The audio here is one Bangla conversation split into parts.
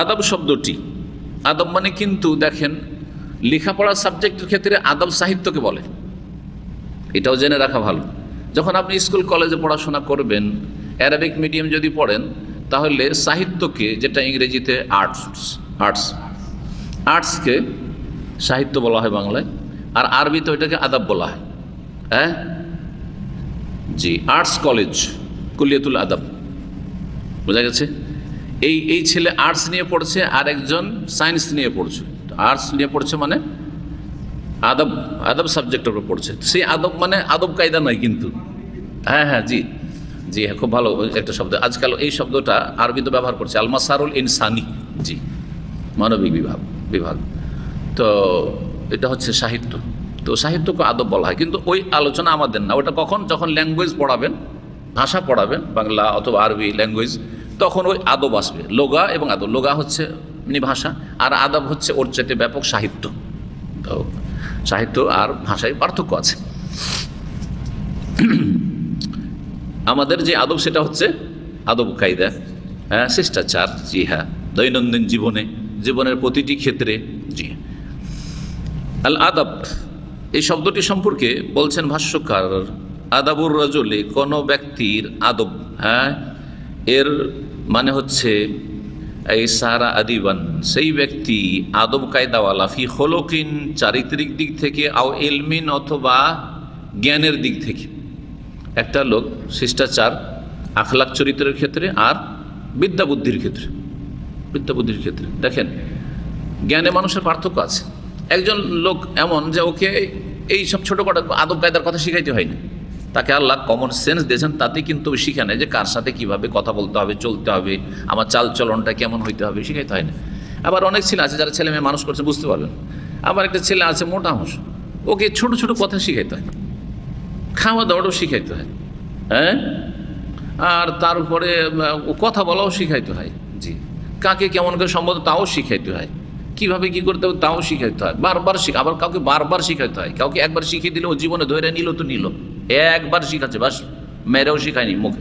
আদব শব্দটি। আদব মানে কিন্তু দেখেন লেখাপড়ার সাবজেক্টের ক্ষেত্রে আদব সাহিত্যকে বলে। এটাও জেনে রাখা ভালো। যখন আপনি স্কুল, কলেজে পড়াশোনা করবেন অ্যারাবিক মিডিয়াম যদি পড়েন, তাহলে সাহিত্যকে, যেটা ইংরেজিতে আর্টস আর্টস আর্টসকে সাহিত্য বলা হয় বাংলায়, আর আরবিতে ওইটাকে আদাব বলা হয়। হ্যাঁ? জি আর্টস কলেজ কুলিয়াতুল আদাব। বোঝা গেছে? এই এই ছেলে আর্টস নিয়ে পড়ছে আর একজন সায়েন্স নিয়ে পড়ছে। আর্টস নিয়ে পড়ছে মানে আদব আদব সাবজেক্টের উপর পড়ছে। সেই আদব মানে আদব কায়দা নয় কিন্তু। হ্যাঁ হ্যাঁ জি। জি হ্যাঁ খুব ভালো একটা শব্দ। আজকাল এই শব্দটা আরবিতে ব্যবহার করছে। আলমাসারুল ইনসানি। জি, মানবিক বিভাগ বিভাগ। তো এটা হচ্ছে সাহিত্য। তো সাহিত্যকে আদব বলা হয়। কিন্তু ওই আলোচনা আমাদের না। ওটা কখন? যখন ল্যাঙ্গুয়েজ পড়াবেন, ভাষা পড়াবেন, বাংলা অথবা আরবি ল্যাঙ্গুয়েজ তখন ওই আদব আসবে। লোগা এবং আদব। লোগা হচ্ছে এমনি ভাষা, আর আদব হচ্ছে ওর চাইতে ব্যাপক সাহিত্য। তো সাহিত্য আর ভাষায় পার্থক্য আছে। আমাদের যে আদব সেটা হচ্ছে আদব কায়দা হ্যাঁ শিষ্টাচার, জি হ্যাঁ দৈনন্দিন জীবনে, জীবনের প্রতিটি ক্ষেত্রে, জি। আল আদব, এই শব্দটি সম্পর্কে বলছেন ভাষ্যকার আদাবুর রজলে, কোনো ব্যক্তির আদব হ্যাঁ এর মানে হচ্ছে, এই সারা আদিবান, সেই ব্যক্তি আদব কায়দাওয়ালা, ফি হলোকিন চারিত্রিক দিক থেকে, আও এলমিন অথবা জ্ঞানের দিক থেকে। একটা লোক শিষ্টাচার আখলাক চরিত্রের ক্ষেত্রে আর বিদ্যা বুদ্ধির ক্ষেত্রে। বিদ্যা বুদ্ধির ক্ষেত্রে। দেখেন, জ্ঞানে মানুষের পার্থক্য আছে। একজন লোক এমন যে ওকে এই সব ছোটো ছোটোখাটো আদব কায়দার কথা শিখাইতে হয় না তাকে আল্লাহ কমন সেন্স দিয়েছেন, তাতে কিন্তু শিখে নেয় যে কার সাথে কীভাবে কথা বলতে হবে, চলতে হবে, আমার চাল চলনটা কেমন হইতে হবে, শিখাইতে হয় না। আবার অনেক ছেলে আছে যারা ছেলে মেয়ে মানুষ করছে, বুঝতে পারবেন। আবার একটা ছেলে আছে মোটা হাঁস ওকে ছোট ছোট কথা শিখাইতে হয়। খাওয়া দাওয়াটাও শিখাইতে হয়। হ্যাঁ? আর তারপরে কথা বলাও শিখাইতে হয়। জি। কাকে কেমন করে সম্বোধন তাও শিখাইতে হয়। কীভাবে কি করতে হবে তাও শিখাইতে হয়। বারবার শিখা, আবার কাউকে বারবার শিখাইতে হয়। কাউকে একবার শিখিয়ে দিলে ও জীবনে ধরে নিল তো নিল। একবার শিখাচ্ছে, বাস মেয়েরাও শিখায়নি মুখে।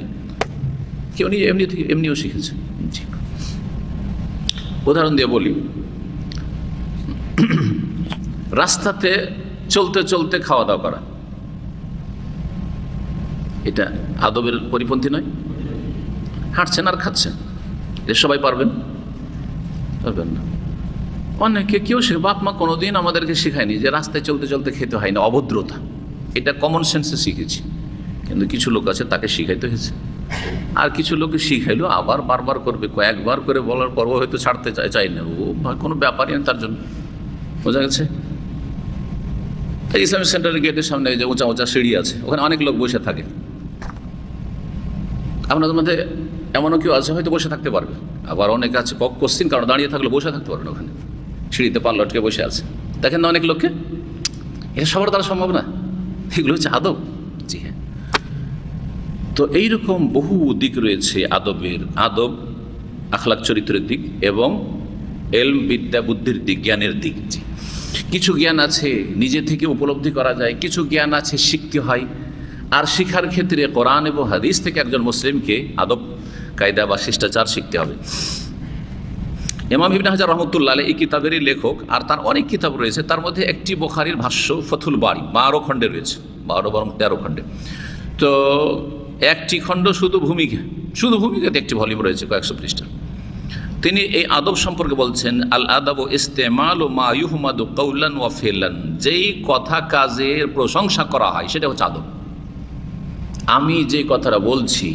কেউ নিজে এমনি এমনিও শিখেছে। উদাহরণ দিয়ে বলি। রাস্তাতে চলতে চলতে খাওয়া দাওয়া করা। এটা আদবের পরিপন্থী নয়। হাঁটছেন আর খাচ্ছেন। এ সবাই পারবেন? পারবেন না। অনেকে কেউ সে বাপ মা কোনোদিন আমাদেরকে শেখায়নি যে রাস্তায় চলতে চলতে খেতে হয় না, অভদ্রতা। এটা কমন সেন্সে শিখেছি। কিন্তু কিছু লোক আছে, তাকে শিখাইতে হয়েছে। আর কিছু লোকে শিখাইলো, আবার বারবার করবে। কয়েকবার করে বলার পর হয়তো ছাড়তে চায় চাই না। ও কোনো ব্যাপারই না তার জন্য। বোঝা গেছে? ইসলামিক সেন্টারের গেটের সামনে যে উঁচা উঁচা সিঁড়ি আছে, ওখানে অনেক লোক বসে থাকে। আপনাদের মধ্যে এমনও কেউ আছে, হয়তো বসে থাকতে পারবে। আবার অনেক আছে কোশ্চিন কারণ দাঁড়িয়ে থাকলে বসে থাকতে পারবে না ওখানে। সিঁড়িতে পাল লটকে বসে আছে। দেখেন না অনেক লোককে? এটা সবার দ্বারা সম্ভব না। এগুলো হচ্ছে আদব। জি হ্যাঁ। তো এইরকম বহু দিক রয়েছে আদবের। আদব, আখলাক চরিত্রের দিক এবং এলম, বিদ্যা, বুদ্ধির দিক, জ্ঞানের দিক। জি। কিছু জ্ঞান আছে নিজে থেকে উপলব্ধি করা যায়, কিছু জ্ঞান আছে শিখতে হয়। আর শিখার ক্ষেত্রে কোরআন এবং হাদিস থেকে একজন মুসলিমকে আদব, কায়দা বা শিষ্টাচার শিখতে হবে। ইমাম ইবনে হাজার রহমতুল্লাহ এই কিতাবেরই লেখক, আর তার অনেক কিতাব রয়েছে। তার মধ্যে একটি বোখারির ভাষ্য ফথুল বাড়ি বারো খণ্ডে রয়েছে। বারো বরং তেরো খণ্ডে। তো একটি খণ্ড শুধু ভূমিকা, শুধু ভূমিকাতে একটি ভলিউম রয়েছে কয়েকশো পৃষ্ঠা তিনি এই আদব সম্পর্কে বলছেন, আল আদব ইস্তেমাল ও মা ইউহমাদু কৌলান ওয়া ফেলান। যেই কথা কাজের প্রশংসা করা হয়, সেটা হচ্ছে আদব। আমি যে কথাটা বলছি,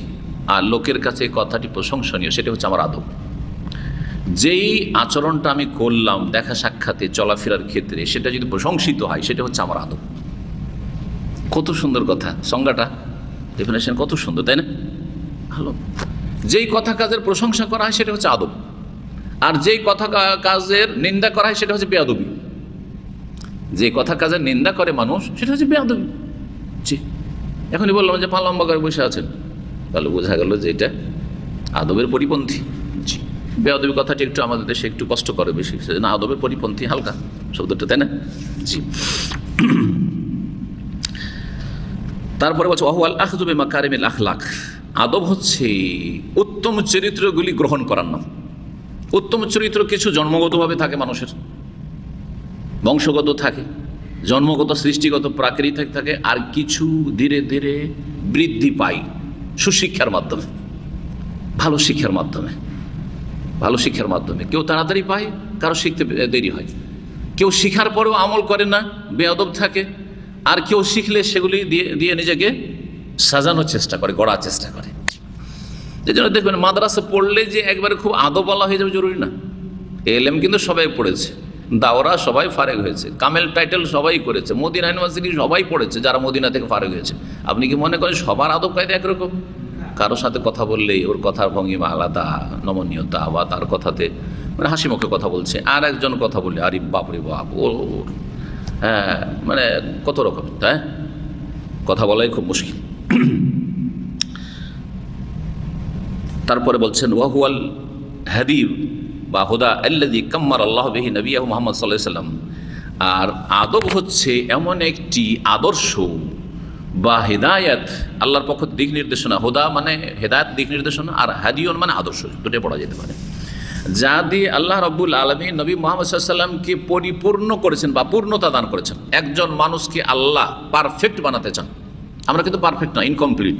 আর লোকের কাছে কথাটি প্রশংসনীয়, সেটা হচ্ছে আমার আদব। যেই আচরণটা আমি করলাম দেখা সাক্ষাতে চলাফেরার ক্ষেত্রে সেটা যদি প্রশংসিত হয়, সেটা হচ্ছে আমার আদব। কত সুন্দর কথা, সংজ্ঞাটা ডেফিনেশন কত সুন্দর, তাই না? ভালো। যেই কথা কাজের প্রশংসা করা হয়, সেটা হচ্ছে আদব। আর যেই কথা কাজের নিন্দা করা হয়, সেটা হচ্ছে বেয়াদবি। যে কথা কাজের নিন্দা করে মানুষ, সেটা হচ্ছে বেয়াদবি। জি এখনই বললাম যে পালম্বা করে বসে আছেন। তাহলে বোঝা গেল যে এটা আদবের পরিপন্থী। জি বেয়াদবি কথাটি একটু আমাদের দেশে একটু কষ্ট করে বেশি। না আদবের পরিপন্থী হালকা শব্দটা, তাই না? জি। তারপরে বলছে ওয়াহুয়াল আখজুবে মাকারিমিল আখলাক। আদব হচ্ছে উত্তম চরিত্রগুলি গ্রহণ করার নাম। উত্তম চরিত্র কিছু জন্মগতভাবে থাকে মানুষের। বংশগত থাকে, জন্মগত, সৃষ্টিগত, প্রাকৃতিক থাকে, আর কিছু ধীরে ধীরে বৃদ্ধি পায় সুশিক্ষার মাধ্যমে, ভালো শিক্ষার মাধ্যমে। ভালো শিক্ষার মাধ্যমে। কেউ তাড়াতাড়ি পায়, কারও শিখতে দেরি হয়। কেউ শিখার পরেও আমল করে না, বেয়াদব থাকে। আর কেউ শিখলে সেগুলি দিয়ে দিয়ে নিজেকে সাজানোর চেষ্টা করে, গড়ার চেষ্টা করে। এই জন্য দেখবেন, মাদ্রাসা পড়লে যে একবারে খুব আদবওয়ালা হয়ে যাবে জরুরি না। এলএম কিন্তু সবাই পড়েছে। দাওরা সবাই ফারেক হয়েছে। কামেল টাইটেল সবাই করেছে। মদিনা ইউনিভার্সিটি সবাই পড়েছে, যারা মদিনা থেকে ফারেক হয়েছে। আপনি কি মনে করেন সবার আদব কায়দা একরকম? কারোর সাথে কথা বললেই ওর কথার ভঙ্গিমা আলাদা নমনীয়তা বা তার কথাতে মানে হাসি মুখে কথা বলছে, আর একজন কথা বললে, আরে বাপরে বাপ, ও হ্যাঁ মানে কত রকম হ্যাঁ কথা বলাই খুব মুশকিল। তারপরে বলছেন ওয়াহুয়াল হাদিব বা হুদা আল্লাদি কাম্মার আল্লাহ বেহি নবী মোহাম্মদ সাল্লাহ সাল্লাম আর আদব হচ্ছে এমন একটি আদর্শ বা হেদায়ত, আল্লাহর পক্ষ দিক নির্দেশনা, হুদা মানে হেদায়ত, দিক নির্দেশনা আর হাদিয়ন মানে আদর্শ দুটোই পড়া যেতে পারে। যা দিয়ে আল্লাহ রব্বুল আলমী নবী মোহাম্মদ সাল্লামকে পরিপূর্ণ করেছেন বা পূর্ণতা দান করেছেন। একজন মানুষকে আল্লাহ পারফেক্ট বানাতে চান। আমরা কিন্তু পারফেক্ট না ইনকমপ্লিট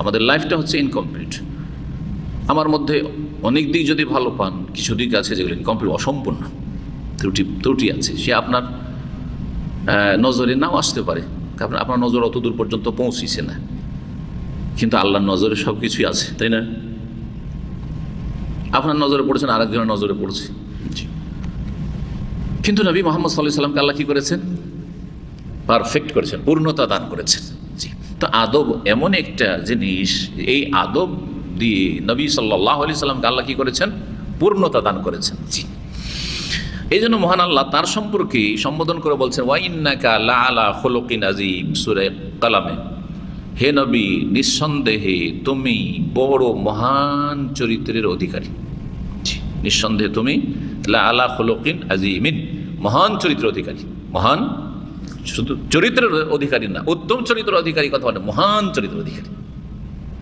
আমাদের লাইফটা হচ্ছে ইনকমপ্লিট আমার মধ্যে অনেক দিক যদি ভালো পান, কিছু দিক আছে যেগুলো ইনকমপ্লিট অসম্পূর্ণ। ত্রুটি ত্রুটি আছে। সে আপনার নজরে নাও আসতে পারে। কারণ আপনার নজর অত দূর পর্যন্ত পৌঁছিছে না। কিন্তু আল্লাহর নজরে সব কিছুই আছে তাই না? আপনার নজরে পড়েছেন আরেকজনের নজরে পড়ছে। কিন্তু নবী মোহাম্মদ সাল্লাহ সাল্লামকে আল্লাহ কী করেছেন? পারফেক্ট করেছেন পূর্ণতা দান করেছেন। জি। তো আদব এমন একটা জিনিস এই আদব দিয়ে নবী সাল্লাহ আলি সাল্লামকে আল্লাহ কী করেছেন? পূর্ণতা দান করেছেন। জি। এই জন্য মহান আল্লাহ তার সম্পর্কে সম্বোধন করে বলছেন ওয়াইন্নাকা লা খোলকিন আজিম সুরে কালামে। হে নবী, নিঃসন্দেহে তুমি বড় মহান চরিত্রের অধিকারী। নিঃসন্দেহে তুমি লা আলা খোলকিন আজিমিন মহান চরিত্র অধিকারী। মহান শুধু চরিত্রের অধিকারী না, উত্তম চরিত্র অধিকারী কথা বলে মহান চরিত্র অধিকারী।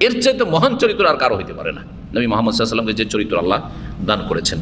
এর চাইতে মহান চরিত্র আর কারও হইতে পারে না। নবী মোহাম্মদ সাল্লামকে যে চরিত্র আল্লাহ দান করেছেন।